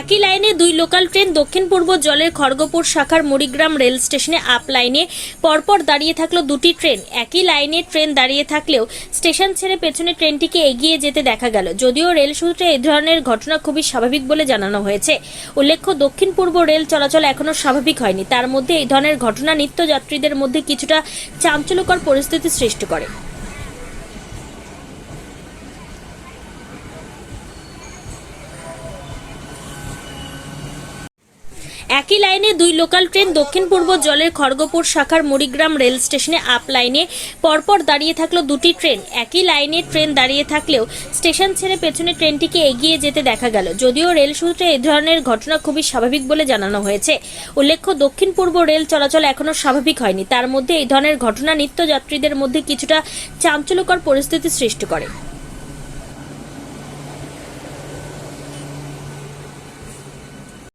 একই লাইনে দুই লোকাল ট্রেন দক্ষিণ পূর্ব জলের খড়গপুর শাখার মুড়িগ্রাম রেল স্টেশনে আপ লাইনে পরপর দাঁড়িয়ে থাকল দুটি ট্রেন। একই লাইনে ট্রেন দাঁড়িয়ে থাকলেও স্টেশন ছেড়ে পেছনে ট্রেনটিকে এগিয়ে যেতে দেখা গেল। যদিও রেল সূত্রে এই ধরনের ঘটনা খুবই স্বাভাবিক বলে জানানো হয়েছে। উল্লেখ্য, দক্ষিণ পূর্ব রেল চলাচল এখনও স্বাভাবিক হয়নি। তার মধ্যে এই ধরনের ঘটনা নিত্যযাত্রীদের মধ্যে কিছুটা চাঞ্চল্যকর পরিস্থিতি সৃষ্টি করে। একই লাইনে দুই লোকাল ট্রেন দক্ষিণ পূর্ব জলের খড়গপুর শাখার মুড়িগ্রাম রেল স্টেশনে আপ লাইনে পরপর দাঁড়িয়ে থাকল দুটি ট্রেন। একই লাইনে ট্রেন দাঁড়িয়ে থাকলেও স্টেশন ছেড়ে পেছনে ট্রেনটিকে এগিয়ে যেতে দেখা গেল। যদিও রেল সূত্রে এই ধরনের ঘটনা খুবই স্বাভাবিক বলে জানানো হয়েছে। উল্লেখ্য, দক্ষিণ পূর্ব রেল চলাচল এখনও স্বাভাবিক হয়নি। তার মধ্যে এই ধরনের ঘটনা নিত্যযাত্রীদের মধ্যে কিছুটা চাঞ্চল্যকর পরিস্থিতি সৃষ্টি করে।